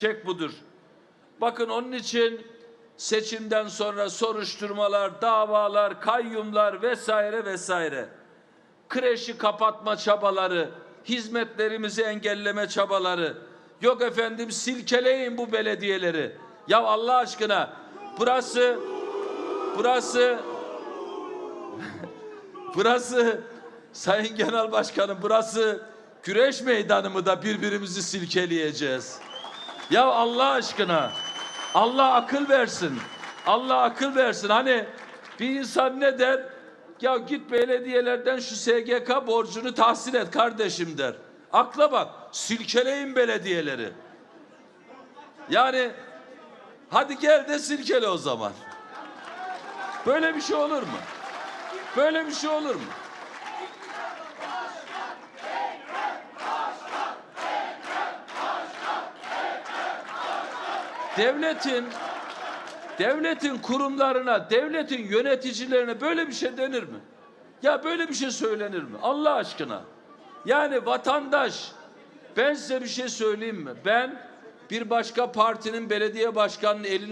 Çek budur. Bakın onun için seçimden sonra soruşturmalar, davalar, kayyumlar vesaire vesaire. Kreşi kapatma çabaları, hizmetlerimizi engelleme çabaları. Yok efendim silkeleyin bu belediyeleri. Ya Allah aşkına burası burası burası Sayın Genel Başkanım burası güreş meydanı mı da birbirimizi silkeleyeceğiz? Ya Allah aşkına Allah akıl versin. Allah akıl versin. Hani bir insan ne der? Ya git belediyelerden şu SGK borcunu tahsil et kardeşim der. Akla bak. Silkeleyin belediyeleri. Yani hadi gel de silkele o zaman. Böyle bir şey olur mu? Böyle bir şey olur mu? Devletin devletin kurumlarına, devletin yöneticilerine böyle bir şey denir mi? Ya böyle bir şey söylenir mi? Allah aşkına. Yani vatandaş ben size bir şey söyleyeyim mi? Ben bir başka partinin belediye başkanının elini